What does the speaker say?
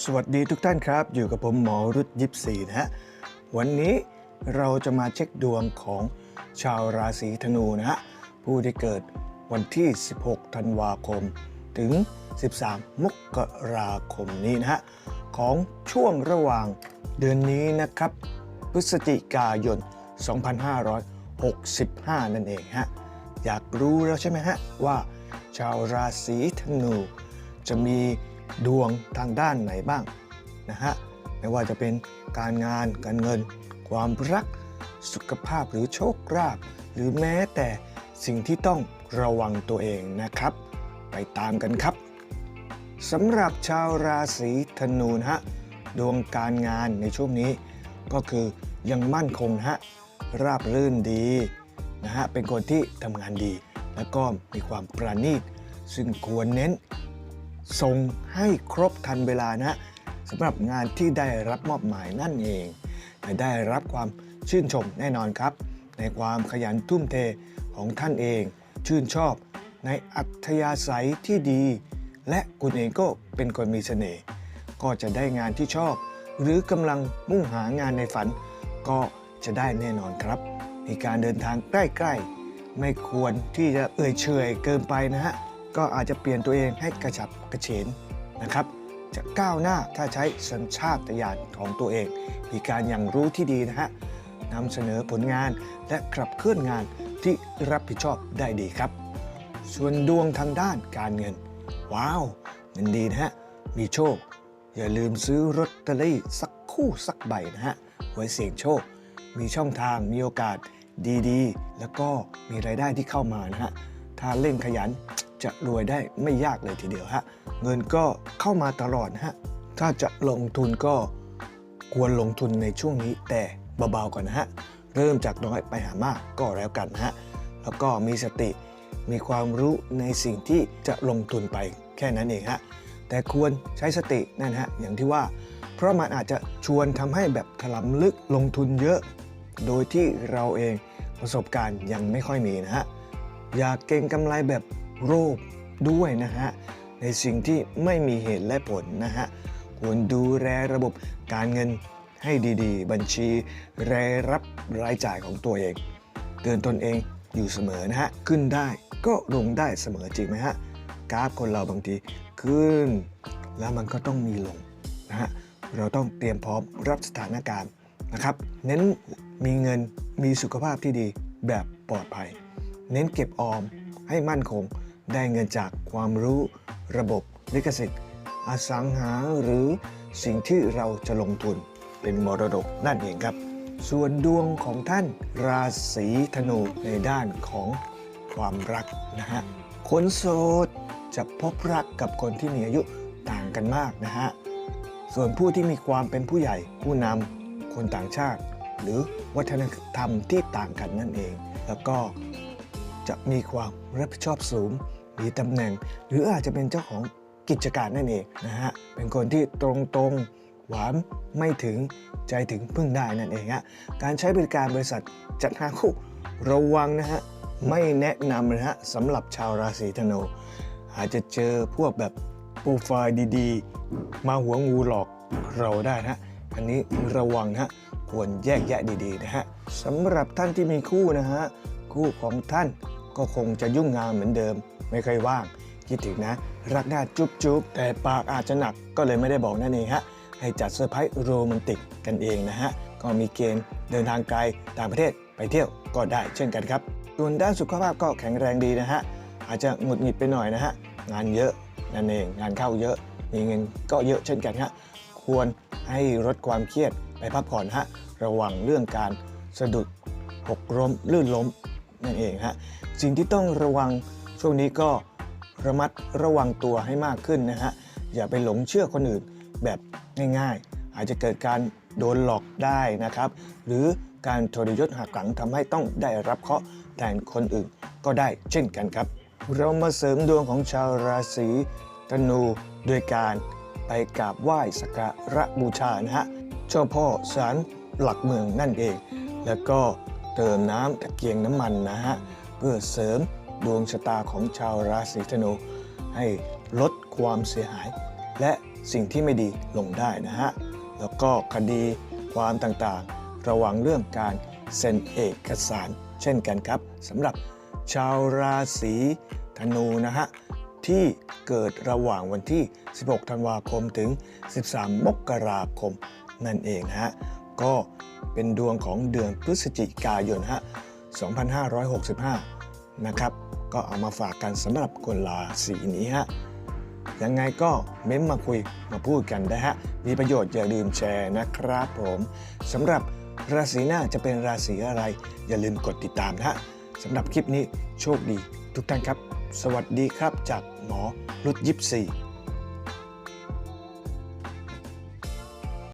สวัสดีทุกท่านครับ อยู่กับผมหมอรุดยิปซีนะฮะวันนี้เราจะมาเช็คดวงของชาวราศีธนูนะฮะผู้ที่เกิดวันที่ 16 ธันวาคม ถึง 13 มกราคมนี้นะฮะของช่วงระหว่างเดือนนี้นะครับ พฤศจิกายน 2565 นั่นเองฮะอยากรู้แล้วใช่ไหมฮะว่า ชาวราศีธนูจะมี ดวงทางด้านไหนบ้างนะฮะไม่ว่าจะเป็นการงานการเงิน ความรักสุขภาพหรือโชคลาภหรือแม้แต่สิ่งที่ต้องระวังตัวเองนะครับ ไปตามกันครับสำหรับชาวราศีธนูฮะดวงการงานในช่วงนี้ ก็คือยังมั่นคงฮะราบรื่นดีนะฮะเป็นคนที่ทำงานดี แล้วก็มีความประณีต ซึ่งควรเน้น ส่งให้ครบทันเวลานะสำหรับงานที่ได้รับมอบหมายนั่นเองได้รับความชื่นชมแน่นอนครับ ในความขยันทุ่มเทของท่านเอง ชื่นชอบในอัธยาศัยที่ดี และคุณเองก็เป็นคนมีเสน่ห์ก็จะได้งานที่ชอบ หรือกำลังมุ่งหางานในฝัน ก็จะได้แน่นอนครับมีการเดินทางใกล้ๆ ไม่ควรที่จะเอ่ยเฉยเกินไปนะฮะ ก็อาจจะเปลี่ยนตัวเองให้กระฉับกระเฉงนะครับ จะก้าวหน้าถ้าใช้สัญชาตญาณของตัวเอง มีการอย่างรู้ที่ดีนะฮะนำเสนอผลงานและขับเคลื่อนงานที่รับผิดชอบได้ดีครับ ส่วนดวงทางด้านการเงิน ว้าวเงินดีนะฮะ มีโชค อย่าลืมซื้อลอตเตอรี่สักคู่สักใบนะฮะไว้เสี่ยงโชค มีช่องทางมีโอกาสดีๆ แล้วก็มีรายได้ที่เข้ามานะฮะถ้าเล่นขยัน จะรวยได้ไม่ยากเลยทีเดียวฮะ เงินก็เข้ามาตลอดฮะ ถ้าจะลงทุนก็ควรลงทุนในช่วงนี้แต่เบาๆก่อนนะฮะ เริ่มจากน้อยไปหามากก็แล้วกันนะฮะ แล้วก็มีสติ มีความรู้ในสิ่งที่จะลงทุนไปแค่นั้นเองฮะ แต่ควรใช้สตินั่นฮะ อย่างที่ว่า เพราะมันอาจจะชวนทำให้แบบถลำลึกลงทุนเยอะ โดยที่เราเองประสบการณ์ยังไม่ค่อยมีนะฮะ อย่าเก่งกำไรแบบ โลภด้วยนะฮะ ในสิ่งที่ไม่มีเหตุและผลนะฮะ ควรดูแลระบบการเงินให้ดีๆ บัญชีรายรับรายจ่ายของตัวเอง เตือนตนเองอยู่เสมอนะฮะ ขึ้นได้ก็ลงได้เสมอจริงไหมฮะ กราฟคนเราบางทีขึ้น แล้วมันก็ต้องมีลงนะฮะ เราต้องเตรียมพร้อมรับสถานการณ์นะครับ เน้นมีเงินมีสุขภาพที่ดีแบบปลอดภัย เน้นเก็บออมให้มั่นคง ได้เงินจากความรู้ระบบลิขสิทธิ์ อสังหาหรือสิ่งที่เราจะลงทุนเป็นมรดกนั่นเองครับ ส่วนดวงของท่านราศีธนูในด้านของความรักนะฮะคนโสดจะพบรักกับคนที่มีอายุต่างกันมากนะฮะส่วนผู้ที่มีความเป็นผู้ใหญ่ผู้นำคนต่างชาติ หรือวัฒนธรรมที่ต่างกันนั่นเอง แล้วก็ จะมีความรับผิดชอบสูง มีตำแหน่ง หรืออาจจะเป็นเจ้าของกิจการนั่นเองนะฮะ เป็นคนที่ตรงๆ หวานไม่ถึงใจถึงพึ่งได้นั่นเองฮะ การใช้บริการบริษัทจัดหาคู่ระวังนะฮะ ไม่แนะนำนะฮะสำหรับชาวราศีธนู อาจจะเจอพวกแบบโปรไฟล์ดีๆ มาหัวงูหลอกเราได้นะฮะอันนี้ระวังนะฮะควรแยกแยะดีๆนะฮะสำหรับท่านที่มีคู่นะฮะ คู่ของท่าน ก็คงจะยุ่งงานเหมือนเดิม ไม่เคยว่างคิดถึงนะ รักหน้าจุ๊บจุ๊บแต่ปากอาจจะหนักก็เลยไม่ได้บอกนั่นเองฮะ ให้จัดเซอร์ไพรส์โรแมนติกกันเองนะฮะ ก็มีเกณฑ์เดินทางไกลต่างประเทศไปเที่ยวก็ได้เช่นกันครับส่วนด้านสุขภาพก็แข็งแรงดีนะฮะ อาจจะหงุดหงิดไปหน่อยนะฮะ งานเยอะนั่นเองงานเข้าเยอะมีเงินก็เยอะเช่นกันฮะควรให้ลดความเครียดไปพักผ่อนฮะระวังเรื่องการสะดุดหกล้มลื่นล้ม นั่นเองฮะสิ่งที่ต้องระวังช่วงนี้ก็ระมัดระวังตัวให้มากขึ้นนะฮะอย่าไปหลงเชื่อคนอื่นแบบง่ายๆ อาจจะเกิดการโดนหลอกได้นะครับ หรือการทรยศหักหลังทำให้ต้องได้รับเคราะห์แทนคนอื่นก็ได้เช่นกันครับ เรามาเสริมดวงของชาวราศีธนูโดยการไปกราบไหว้สักการะบูชานะฮะเจ้าพ่อศาลหลักเมืองนั่นเอง แล้วก็ เติมน้ำตะเกียงน้ำมันนะฮะ เพื่อเสริมดวงชะตาของชาวราศีธนู ให้ลดความเสียหาย และสิ่งที่ไม่ดีลงได้นะฮะ แล้วก็คดีความต่างๆ ระวังเรื่องการเซ็นเอกสาร เช่นกันครับสำหรับชาวราศีธนูนะฮะที่เกิดระหว่างวันที่ 16 ธันวาคมถึง 13 มกราคมนั่นเองฮะ ก็เป็นดวงของเดือนพฤศจิกายนฮะ2565 นะครับ ก็เอามาฝากกันสำหรับคนราศีนี้ฮะยังไงก็เม้มมาคุยมาพูดกันได้ฮะ มีประโยชน์อย่าลืมแชร์นะครับผมสำหรับราศีหน้าจะเป็นราศีอะไร อย่าลืมกดติดตามนะฮะสำหรับคลิปนี้โชคดีทุกท่านครับ สวัสดีครับจากหมอรุดยิปซี